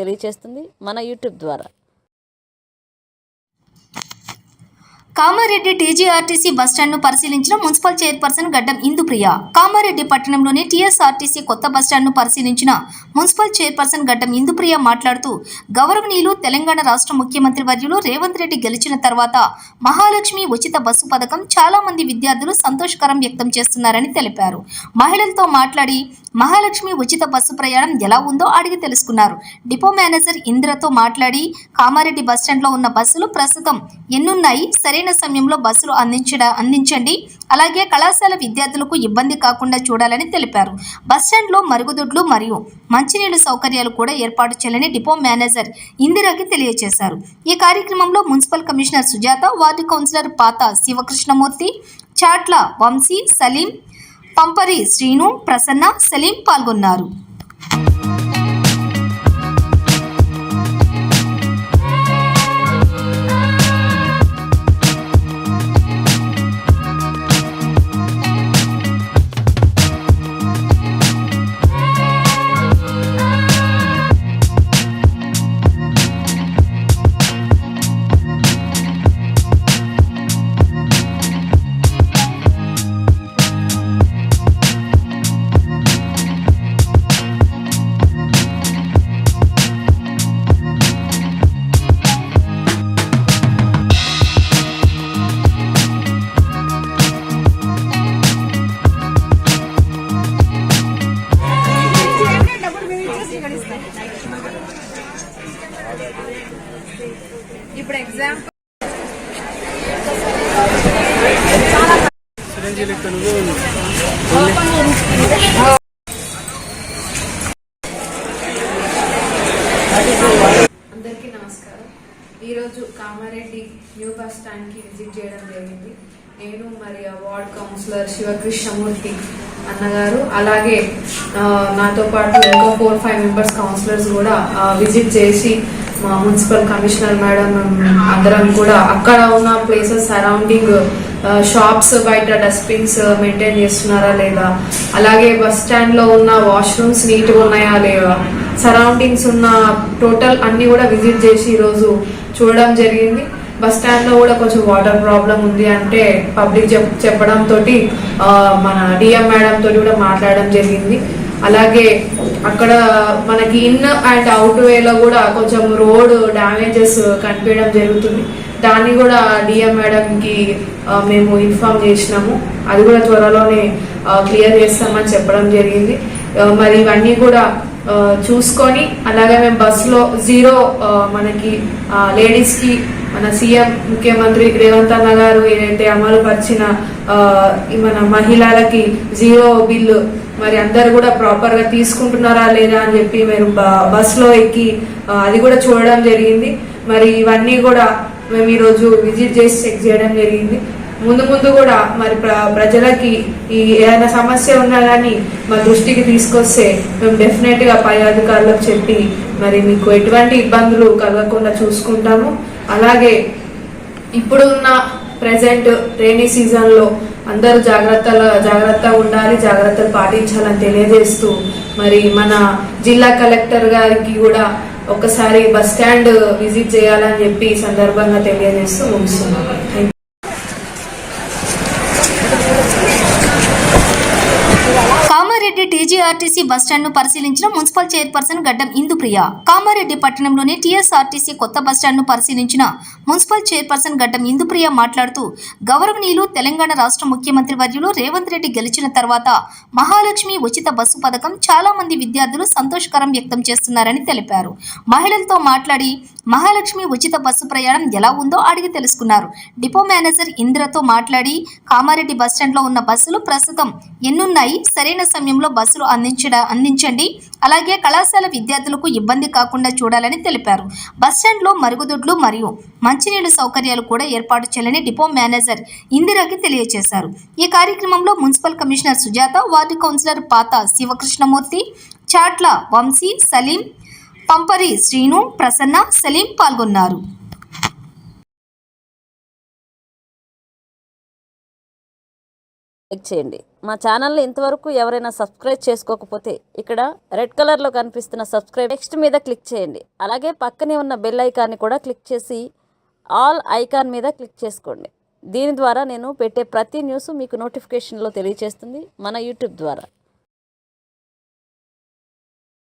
తెలియచేస్తుంది మన యూట్యూబ్ ద్వారా. కామారెడ్డి టీజీఆర్టీసీ బస్టాండ్ను పరిశీలించిన మున్సిపల్ చైర్పర్సన్ గడ్డం ఇందుప్రియ. కామారెడ్డి పట్టణంలోని టీఎస్ఆర్టీసీ కొత్త బస్టాండ్ను పరిశీలించిన మున్సిపల్ చైర్పర్సన్ గడ్డం ఇందుప్రియ మాట్లాడుతూ గౌరవనీయులు తెలంగాణ రాష్ట్ర ముఖ్యమంత్రి వర్యులు రేవంత్ రెడ్డి గెలిచిన తర్వాత మహాలక్ష్మి ఉచిత బస్సు పథకం చాలా మంది విద్యార్థులు సంతోషకరం వ్యక్తం చేస్తున్నారని తెలిపారు. మహిళలతో మాట్లాడి మహాలక్ష్మి ఉచిత బస్సు ప్రయాణం ఎలా ఉందో అడిగి తెలుసుకున్నారు. డిపో మేనేజర్ ఇంద్రతో మాట్లాడి కామారెడ్డి బస్టాండ్లో ఉన్న బస్సులు ప్రస్తుతం ఎన్నున్నాయి సరైన సమయంలో బస్సులు అందించడ అందించండి. అలాగే కళాశాల విద్యార్థులకు ఇబ్బంది కాకుండా చూడాలని తెలిపారు. బస్టాండ్లో మరుగుదొడ్లు మరియు మంచినీళ్ళు సౌకర్యాలు కూడా ఏర్పాటు చేయాలని డిపో మేనేజర్ ఇందిరాకి తెలియజేశారు. ఈ కార్యక్రమంలో municipal commissioner Sujatha ward councillor పాత శివకృష్ణమూర్తి చాట్ల వంశీ సలీం పంపరి శ్రీను ప్రసన్న సలీం పాల్గొన్నారు. ఇప్పుడు ఎగ్జామ్ అందరికీ నమస్కారం. ఈరోజు కామారెడ్డి న్యూ బస్ స్టాండ్కి విజిట్ చేయడం జరిగింది. నేను మరి ఆ వార్డ్ కౌన్సిలర్ శివకృష్ణమూర్తి అన్నగారు అలాగే నాతో పాటు ఇంకో ఫోర్ ఫైవ్ మెంబర్స్ కౌన్సిలర్స్ కూడా విజిట్ చేసి మా మున్సిపల్ కమిషనర్ మేడం అందరం కూడా అక్కడ ఉన్న ప్లేసెస్ సరౌండింగ్ షాప్స్ బయట డస్ట్బిన్స్ మెయింటైన్ uh, చేస్తున్నారా లేదా? అలాగే బస్ స్టాండ్లో ఉన్న వాష్రూమ్స్ నీట్గా ఉన్నాయా లేవా? సరౌండింగ్స్ ఉన్న టోటల్ అన్ని కూడా విజిట్ చేసి ఈరోజు చూడడం జరిగింది. బస్ స్టాండ్లో కూడా కొంచెం వాటర్ ప్రాబ్లం ఉంది అంటే పబ్లిక్ చెప్ చెప్పడం తోటి uh, మన డిఎం మేడం తోటి కూడా మాట్లాడడం జరిగింది. అలాగే అక్కడ మనకి ఇన్ అండ్ అవుట్ వేలో కూడా కొంచెం రోడ్ డ్యామేజెస్ కనిపించడం జరుగుతుంది. దాన్ని కూడా డిఎం మేడంకి మేము ఇన్ఫార్మ్ చేసినాము. అది కూడా త్వరలోనే క్లియర్ చేస్తామని చెప్పడం జరిగింది. మరి ఇవన్నీ కూడా చూసుకొని అలాగే మేము బస్సులో జీరో మనకి లేడీస్కి మన సీఎం ముఖ్యమంత్రి రేవంత్ అన్న గారు ఏదైతే అమలుపరిచిన మన మహిళలకి జీరో బిల్లు మరి అందరు కూడా ప్రాపర్గా తీసుకుంటున్నారా లేదా అని చెప్పి మీరు బ- బస్లో ఎక్కి అది కూడా చూడడం జరిగింది. మరి ఇవన్నీ కూడా మేము ఈరోజు విజిట్ చేసి చెక్ చేయడం జరిగింది. ముందు ముందు కూడా మరి ప్ర- ప్రజలకి ఈ ఏదైనా సమస్య ఉన్నా కానీ మా దృష్టికి తీసుకొస్తే మేము డెఫినెట్గా పై అధికారులకు చెప్పి మరి మీకు ఎటువంటి ఇబ్బందులు కలగకుండా చూసుకుంటాము. అలాగే ఇప్పుడు ఉన్న ప్రెసెంట్ రైనీ సీజన్లో అందరూ జాగ్రత్తలు జాగ్రత్తగా ఉండాలి జాగ్రత్తలు పాటించాలని తెలియజేస్తూ మరి మన జిల్లా కలెక్టర్ గారికి కూడా ఒకసారి బస్ స్టాండ్ విజిట్ చేయాలని చెప్పి ఈ సందర్భంగా తెలియజేస్తూ ముగిస్తున్నాం కామారెడ్డి టీజీఆర్టీసీ బస్టాండ్ను పరిశీలించిన మున్సిపల్ చైర్పర్సన్ గడ్డం ఇందుప్రియ. కామారెడ్డి పట్టణంలోని టీఎస్ఆర్టీసీ కొత్త బస్టాండ్ను పరిశీలించిన మున్సిపల్ చైర్పర్సన్ గడ్డం ఇందుప్రియ మాట్లాడుతూ గౌరవనీయులు తెలంగాణ రాష్ట్ర ముఖ్యమంత్రి వర్యులు రేవంత్ రెడ్డి గెలిచిన తర్వాత మహాలక్ష్మి ఉచిత బస్సు పథకం చాలా మంది విద్యార్థులు సంతోషకరం వ్యక్తం చేస్తున్నారని తెలిపారు. మహిళలతో మాట్లాడి మహాలక్ష్మి ఉచిత బస్సు ప్రయాణం ఎలా ఉందో అడిగి తెలుసుకున్నారు. డిపో మేనేజర్ ఇందిరతో మాట్లాడి కామారెడ్డి బస్టాండ్లో ఉన్న బస్సులు ప్రస్తుతం ఎన్నున్నాయి? సరైన సమయం సమయంలో బస్సులు అందించడ అందించండి. అలాగే కళాశాల విద్యార్థులకు ఇబ్బంది కాకుండా చూడాలని తెలిపారు. బస్టాండ్లో మరుగుదొడ్లు మరియు మంచినీళ్ళు సౌకర్యాలు కూడా ఏర్పాటు చేయాలని డిపో మేనేజర్ ఇందిరాకి తెలియజేశారు. ఈ కార్యక్రమంలో municipal commissioner Sujatha ward councillor పాత శివకృష్ణమూర్తి చాట్ల వంశీ సలీం పంపరి శ్రీను ప్రసన్న సలీం పాల్గొన్నారు. లైక్ చేయండి. మా ఛానల్ని ఇంతవరకు ఎవరైనా సబ్స్క్రైబ్ చేసుకోకపోతే ఇక్కడ రెడ్ కలర్లో కనిపిస్తున్న సబ్స్క్రైబ్ నెక్స్ట్ మీద క్లిక్ చేయండి. అలాగే పక్కనే ఉన్న బెల్ ఐకాన్ని కూడా క్లిక్ చేసి ఆల్ ఐకాన్ మీద క్లిక్ చేసుకోండి. దీని ద్వారా నేను పెట్టే ప్రతి న్యూస్ మీకు నోటిఫికేషన్లో తెలియజేస్తుంది మన యూట్యూబ్ ద్వారా.